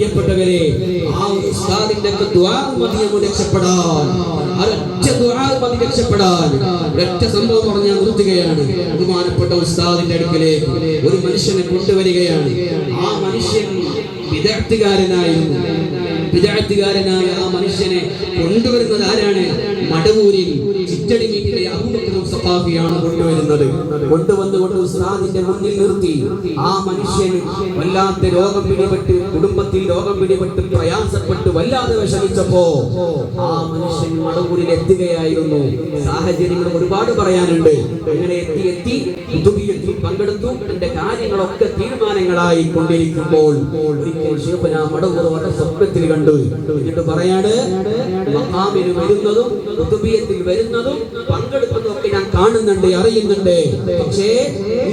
പ്രിയപ്പെട്ടവരെ ആ ഉസ്താദിന്റെ രക്ഷപ്പെടാൻ മതി രക്ഷപ്പെടാൻ ഒറ്റ സംഭവം പറഞ്ഞാൽ നിർത്തുകയാണ്. ബഹുമാനപ്പെട്ട ഉസ്താദിന്റെ അടുക്കലേക്ക് ഒരു മനുഷ്യനെ കൊണ്ടുവരികയാണ്. ആ മനുഷ്യൻ വിദഗ്ധകാരനായിരുന്നു. വിദഗ്ധകാരനായ ആ മനുഷ്യനെ കൊണ്ടുവരുന്നത് ആരാണ്? മടവൂരിൽ ചിറ്റടി മീറ്റിലെ അബൂബക്കർ സഖാഫിയാണ് കൊണ്ടുവരുന്നത്. കൊണ്ടുവന്നുകൊണ്ട് ഉസ്താദിന്റെ മുന്നിൽ നിർത്തി. ആ മനുഷ്യന് വല്ലാത്ത രോഗം പിടിപെട്ട് കുടുംബത്തിൽ രോഗം പിടിപെട്ട് പ്രയാസപ്പെട്ട് വല്ലാതെ വിഷമിച്ചപ്പോ ആ മനുഷ്യൻ മടവൂരിൽ എത്തുകയായിരുന്നു. സാഹചര്യങ്ങൾ ഒരുപാട് പറയാനുണ്ട്. ഇങ്ങനെ എത്തി എത്തി കുതുബിയത്തിൽ പങ്കെടുത്തു. എന്റെ കാര്യങ്ങളൊക്കെ തീരുമാനങ്ങളായി കൊണ്ടിരിക്കുമ്പോൾ ഒരിക്കൽ ശിവന സ്വപ്നത്തിൽ കണ്ടു. എന്നിട്ട് പറയാണ് വരുന്നതും വരുന്നതും പങ്കെടുക്കുന്നതും ഒക്കെ ഞാൻ കാണുന്നുണ്ട് അറിയുന്നുണ്ട്. പക്ഷേ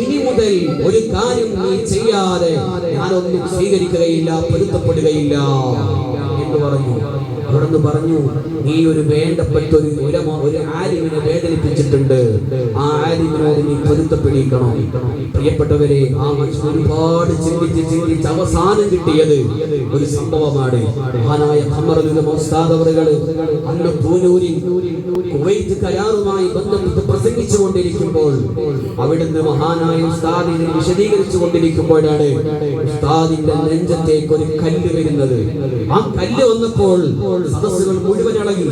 ഇനി മുതൽ ഒരു കാര്യം നീ ചെയ്യാതെ ഞാനൊന്നും സ്വീകരിക്കുകയില്ല പൊരുത്തപ്പെടുകയില്ല എന്ന് പറഞ്ഞു. അവിടുന്ന് പറഞ്ഞു നീ ഒരു വേണ്ടപ്പെട്ട ഒരു ഒരു ആലിമിനെ വേദനിപ്പിച്ചിട്ടുണ്ട്. ആ ആലിമിനോട് നീ പ്രിയപ്പെട്ടവരെ ആ മനുഷ്യൻ ഒരുപാട് ചിന്തിച്ച് ചിന്തിച്ച് അവസാനം കിട്ടിയത് ഒരു സംഭവമാണ്. മഹാനായ ഖമറുൽ അന്ന് പൂനൂരിൽ കുവൈറ്റ് കരാറുമായി ബന്ധപ്പെട്ട് പ്രസംഗിച്ചു കൊണ്ടിരിക്കുമ്പോൾ അവിടുന്ന് മഹാനായ ഉസ്താദിനെ വിശദീകരിച്ചു കൊണ്ടിരിക്കുമ്പോഴാണ് ഉസ്താദിന്റെ നെഞ്ചത്തേക്ക് ഒരു കല്ല് വരുന്നത്. ആ കല്ല് വന്നപ്പോൾ സദസ്സുകൾ മുഴുവൻ ഇളകി.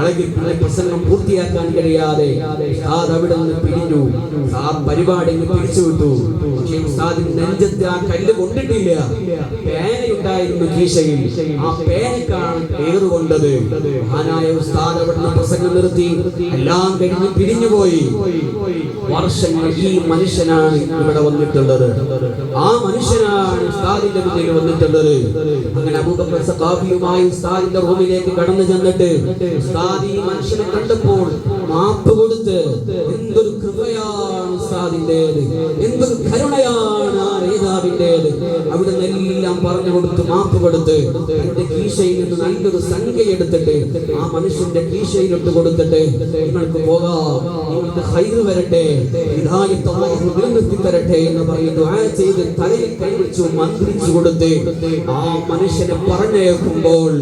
ഇളകി പ്രസംഗം പൂർത്തിയാക്കാൻ കഴിയാതെ ഉസ്താദ് അവിടെ നിന്ന് പിരിഞ്ഞു. ആ പരിപാടി പിരിച്ചുവിട്ടു. പക്ഷേ ഉസ്താദ് നെഞ്ചത്ത് ആ കല്ല് കൊണ്ടിട്ടില്ല. പേനയുണ്ടായിരുന്നു കീശയിൽ ആ പേനക്കാണ് പേറുകൊണ്ടത് മഹാനായ ഉസ്താദ് അവിടുന്ന് പ്രസംഗം നിർത്തി. എല്ലാം കഴിഞ്ഞ് പിരിഞ്ഞുപോയി. വർഷങ്ങൾ ഈ മനുഷ്യനാണ് ഇവിടെ വന്നിട്ടുള്ളത്. ആ മനുഷ്യനാണ് ഉസ്താദിന്റെ മുന്നിൽ വന്നിട്ടുള്ളത്. അങ്ങനെ അബൂബക്കർ സഖാഫിയുമായി ഉസ്താദിന്റെ റൂമിലേക്ക് കടന്നു ചെന്നിട്ട് ഉസ്താദ് മനുഷ്യനെ കണ്ടപ്പോൾ മാപ്പ് കൊടുത്ത് എന്തൊരു കൃപയാണ് ഉസ്താദിന്റേത് എന്തൊരു കരുണയാണ് ആ നേതാവിന്റേത്? അവിടെ എല്ലാം പറഞ്ഞു കൊടുത്ത് മാപ്പ് കൊടുത്ത് എന്റെ കീശയിൽ നിന്ന് നല്ലൊരു സംഖ്യ എടുത്തിട്ട് ആ മനുഷ്യന്റെ കീശയിലിട്ട് കൊടുത്തിട്ട് നിങ്ങൾക്ക് പോകാം. നിങ്ങൾക്ക് ഹൈറ് വരട്ടെ നിലനിർത്തി തരട്ടെ എന്ന് പറയുന്നു ദുആ ചെയ്ത് തലയിൽ കൈവച്ചു മന്ത്രിച്ചു കൊടുത്ത് ആ മനുഷ്യനെ പറഞ്ഞേക്കുമ്പോൾ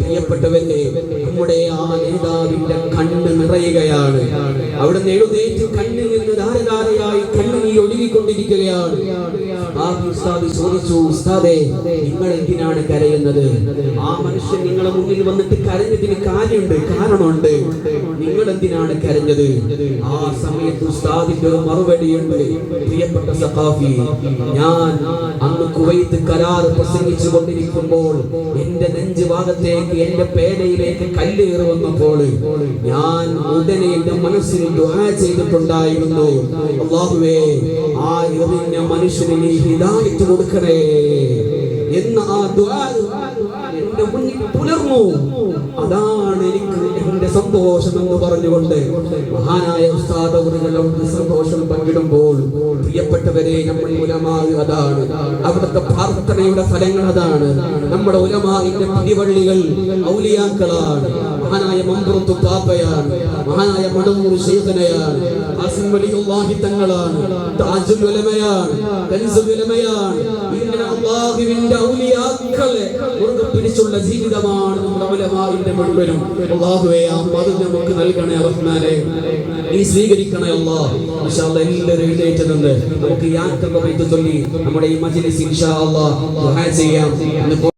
പ്രിയപ്പെട്ടവരെ നമ്മുടെ ആ നേതാവിന്റെ കണ്ണ് നിറയുകയാണ്. അവിടുന്ന് എഴുന്നേറ്റ് കണ്ണിൽ നിന്ന് ധാരധാരയായി കണ്ണുനീർ ഒഴുകിക്കൊണ്ടിരിക്കുകയാണ് ഉസ്താദ് ചോദിച്ചു ഉസ്താദേ നിങ്ങൾ എന്തിനാണ് കരയുന്നത്? ആ മനുഷ്യൻ നിങ്ങളെ മുന്നിൽ വന്നിട്ട് കരഞ്ഞതിന് കാര്യമുണ്ട് കാരണമുണ്ട്. നിങ്ങൾ എന്തിനാണ് കരഞ്ഞത്? ആ സമയത്ത് ഉസ്താദിന്റെ മറുപടിയുണ്ട്. പ്രിയപ്പെട്ട സഖാഫി ഞാൻ അന്ന് കുവൈത്ത് കരാർ പ്രസംഗിച്ചു കൊണ്ടിരിക്കുമ്പോൾ എന്റെ നെഞ്ച് ഭാഗത്തേക്ക് എന്റെ പേടയിലേക്ക് കല്ലേറി വന്നപ്പോൾ ഞാൻ ഉടനെ എന്റെ മനസ്സിൽ ദുആ ചെയ്തിട്ടുണ്ടായിരുന്നു. അള്ളാഹുവേ ആ എറിഞ്ഞ മനുഷ്യന് നീ ഹിദായത്ത് കൊടുക്കണേ എന്ന ആ എന്റെ മുന്നിൽ പുലർന്നു. അതാണ് എനിക്ക് എന്റെ സന്തോഷം എന്ന് പറഞ്ഞുകൊണ്ട് മഹാനായ ഉസ്താദ് പങ്കിടുമ്പോൾ പ്രിയപ്പെട്ടവരെ നമ്മൾ ഉലമാവ് അതാണ്. അവിടുത്തെ പ്രാർത്ഥനയുടെ ഫലങ്ങൾ അതാണ്. നമ്മുടെ ഉലമാവിന്റെ പിടിവള്ളികൾ ഔലിയാക്കളാണ്. മഹാനായ മമ്പുറത്തു പാപ്പയാണ് മഹാനായ മടവൂർ ശേഖനയാണ് തങ്ങളാണ്. ഇങ്ങനെ പിടിച്ചുള്ള ജീവിതമാണ് നമ്മുടെ ഉലമാവിന്റെ മുഴുവനും അള്ളാഹുവെ ആ പദം നമുക്ക് നൽകണേ റഹ്മാനെ. നീ സ്വീകരിക്കണേ അള്ളാഹ് ഇൻഷാ അല്ലാഹ് എല്ലാവരും നമുക്ക് യാത്ര ചൊല്ലി നമ്മുടെ ഈ മജ്ലിസ് ഇൻഷാ ദുആ ചെയ്യാം.